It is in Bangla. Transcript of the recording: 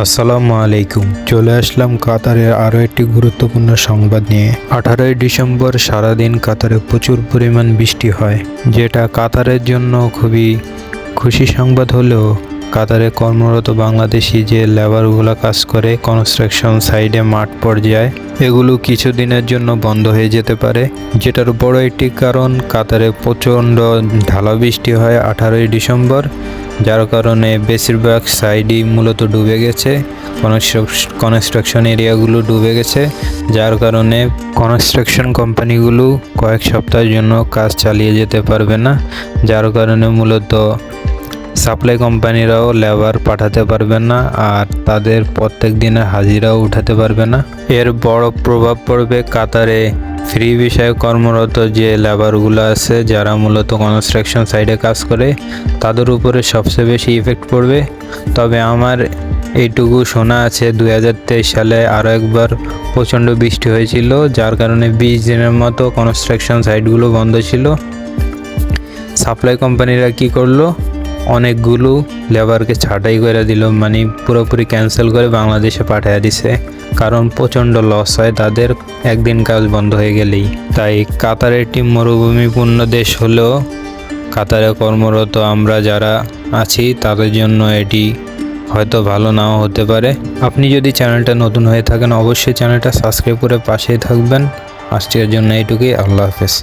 আসসালামু আলাইকুম। চলে আসলাম কাতারের আরও একটি গুরুত্বপূর্ণ সংবাদ নিয়ে। আঠারোই ডিসেম্বর সারাদিন কাতারে প্রচুর পরিমাণ বৃষ্টি হয়, যেটা কাতারের জন্য খুবই খুশি সংবাদ হলেও কাতারে কর্মরত বাংলাদেশি যে লেবারগুলো কাজ করে কনস্ট্রাকশন সাইডে মাঠ পর্যায়ে, এগুলো কিছুদিনের জন্য বন্ধ হয়ে যেতে পারে। যেটার বড় একটি কারণ, কাতারে প্রচণ্ড ঢালা বৃষ্টি হয় আঠারোই ডিসেম্বর। যার কারণে বেশিরভাগ সাইডই মূলত ডুবে গেছে। কনস্ট্রাকশন এরিয়াগুলো ডুবে গেছে, যার কারণে কনস্ট্রাকশন কোম্পানিগুলো কয়েক সপ্তাহের জন্য কাজ চালিয়ে যেতে পারবে না। যার কারণে মূলত সাপ্লাই কোম্পানিরাও লেবার পাঠাতে পারবে না আর তাদের প্রত্যেক দিনের হাজিরাও উঠাতে পারবে না। এর বড় প্রভাব পড়বে কাতারে। ফ্রি বিষয়ে কর্মরত যে লেবারগুলো আছে, যারা মূলত কনস্ট্রাকশন সাইডে কাজ করে, তাদের উপরে সবচেয়ে বেশি ইফেক্ট পড়বে। তবে আমার এইটুকু শোনা আছে দু হাজার তেইশ সালে আরও একবার প্রচণ্ড বৃষ্টি হয়েছিল, যার কারণে বিশ দিনের মতো কনস্ট্রাকশন সাইটগুলো বন্ধ ছিল। সাপ্লাই কোম্পানিরা কি করল? অনেকগুলো লেবারকে ছাঁটাই করে দিল মানে পুরোপুরি ক্যান্সেল করে বাংলাদেশে পাঠিয়ে দিছে। কারণ প্রচণ্ড লস হয়, তাদের একদিন কাজ বন্ধ হয়ে গেলেই। তাই কাতার একটি মরুভূমিপূর্ণ দেশ হলেও কাতারে কর্মরত আমরা যারা আছি, তাদের জন্য এটি হয়তো ভালো নাও হতে পারে। আপনি যদি চ্যানেলটা নতুন হয়ে থাকেন, অবশ্যই চ্যানেলটা সাবস্ক্রাইব করে পাশেই থাকবেন। আজকের জন্য এইটুকুই, আল্লাহ হাফেজ।